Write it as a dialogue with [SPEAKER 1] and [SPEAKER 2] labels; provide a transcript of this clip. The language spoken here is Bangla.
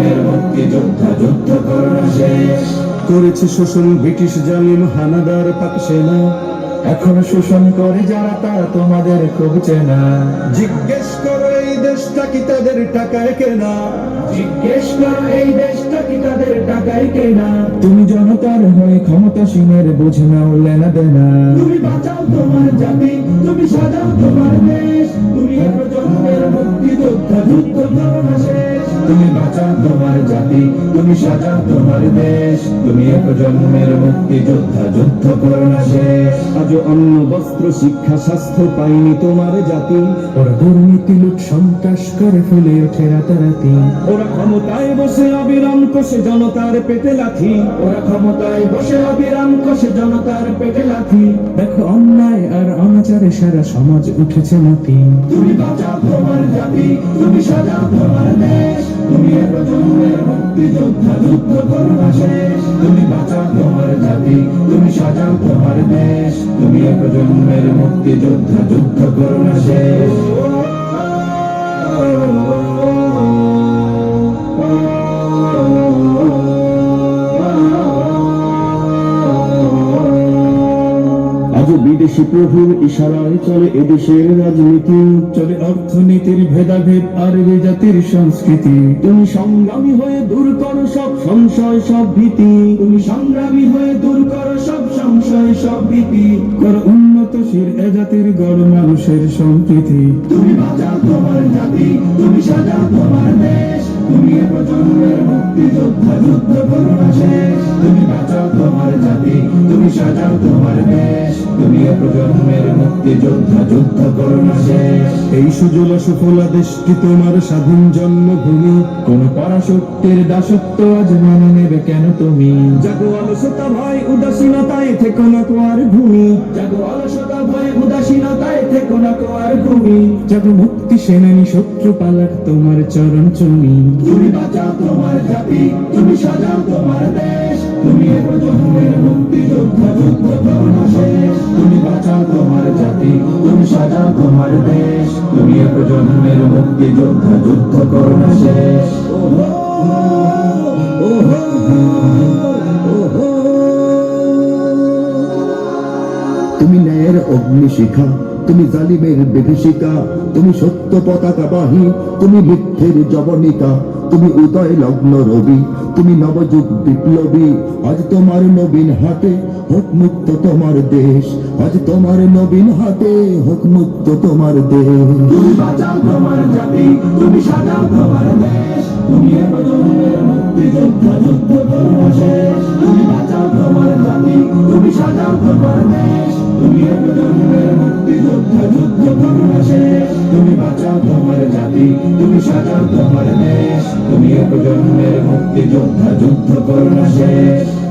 [SPEAKER 1] এ মুক্তি যোদ্ধা যুদ্ধ করো না শেষ।
[SPEAKER 2] করেছে শোষণ ব্রিটিশ জালিম হানাদার পাক সেনা।
[SPEAKER 1] এখন শোষণ করে যারা, তারা তোমাদের খুব চেনা।
[SPEAKER 2] জিজ্ঞেস করো, এই দেশটা কি তাদের টাকায় কেনা?
[SPEAKER 1] জিজ্ঞেস করো, এই দেশটা কি তাদের টাকায় কেনা? তুমি জনতার হয়ে ক্ষমতাসীনের বুঝে নাও, লেনা দেনা। তুমি বাঁচাও তোমার জাতি, তুমি সাজাও তোমার দেশ। তুমি প্রজন্মের মুক্তি যোদ্ধা যুদ্ধ শেষ। তুমি বাঁচাও তোমার জাতি তুমি সাজাও তোমার দেশ। তুমি এ প্রজন্মের মুক্তি যোদ্ধা যুদ্ধ করো না শেষ।
[SPEAKER 2] আজ অন্ন বস্ত্র শিক্ষা স্বাস্থ্য পাইনি তোমার জাতি।
[SPEAKER 1] ওরা দুর্নীতি লুট সন্ত্রাস করে ফুলে ওঠে রাতারাতি।
[SPEAKER 2] ওরা ক্ষমতায় বসে অবিরাম কষে জনতার পেটে লাথি।
[SPEAKER 1] ওরা ক্ষমতায় বসে অবিরাম কষে জনতার পেটে লাথি। দেখো অন্যায় আর অনাচারে সারা সমাজ উঠেছে মাতি। তুমি বাঁচাও তোমার জাতি, তুমি সাজাও তোমার দেশ। তুমি এ প্রজন্মের মুক্তি যোদ্ধা করো না শেষ। তুমি বাঁচাও তোমার জাতি, তুমি সাজাও তোমার দেশ। তুমি এ প্রজন্মের মুক্তি যোদ্ধা যুদ্ধ করো না শেষ।
[SPEAKER 2] বিদেশি প্রভুর ইশারায় চলে এদেশের রাজনীতি,
[SPEAKER 1] চলে অর্থনীতির ভেদাভেদ আর জাতির সংস্কৃতি।
[SPEAKER 2] তুমি সংগ্রামী হয়ে দূর করো সব সংশয়, সব ভীতি।
[SPEAKER 1] তুমি সংগ্রামী হয়ে দূর করো সব সংশয়, সব ভীতি। করো উন্নতশীল এ জাতির গড় মানুষের সম্প্রীতি। তুমি বাঁচাও তোমার জাতি, তুমি সাজাও তোমার দেশ। তুমি এ প্রজন্মের মুক্তি যোদ্ধা যুদ্ধ করো না শেষ। তুমি বাঁচাও তোমার জাতি, তুমি সাজাও তোমার দেশ। তুমি এ প্রজন্মের মুক্তি যোদ্ধা যুদ্ধ করো না শেষ।
[SPEAKER 2] এই সুজলা সুফলা দেশটি তোমার স্বাধীন জন্মভূমি।
[SPEAKER 1] কোন পরাশক্তির দাসত্ব আজ মেনে নেবে কেন তুমি?
[SPEAKER 2] জাগো অলসতা ভয় উদাসীনতায় থেকো না তোমার ভূমি।
[SPEAKER 1] জাগো অলসতা ভয় উদাসীনতায় থেকো না তোমার ভূমি। জাগো মুক্তি সেনানি শত্রু পালাক তোমার চরণ চুমি। তুমি বাঁচাও তোমার জাতি তুমি সাজাও তোমার দেশ। তুমি এ প্রজন্মের মুক্তি যোদ্ধা যুদ্ধ বাঁচাও তোমার জাতি, তুমি সাজাও তোমার দেশ। তুমি এ প্রজন্মের মুক্তি যোদ্ধা যুদ্ধ করো না শেষ।
[SPEAKER 3] তুমি ন্যায়ের অগ্নিশিখা, তুমি জালিমের বিভীষিকা, তুমি সত্য পতাকা বাহী, তুমি মিথ্যের জবনিকা, তুমি উদয় লগ্ন রবি, তুমি নবযুগ বিপ্লবী, আজ তোমার নবীন হাতে হোক মুক্ত তোমার দেশ। আজ তোমার নবীন হাতে হোক মুক্ত তোমার দেশ।
[SPEAKER 1] তুমি বাঁচাও তোমার জাতি, তুমি সাজাও তোমার দেশ। তুমি প্রজন্মের মুক্তি যোদ্ধা যুদ্ধ না শেষ। তুমি বাঁচাও তোমার জাতি, তুমি সাজাও তোমার দেশ। তুমি প্রজন্মের মুক্তি যোদ্ধা যুদ্ধ না শেষ। তুমি বাঁচাও তোমার জাতি, তুমি সাজাও তোমার দেশ। তুমি প্রজন্মের মুক্তি যোদ্ধা শেষ।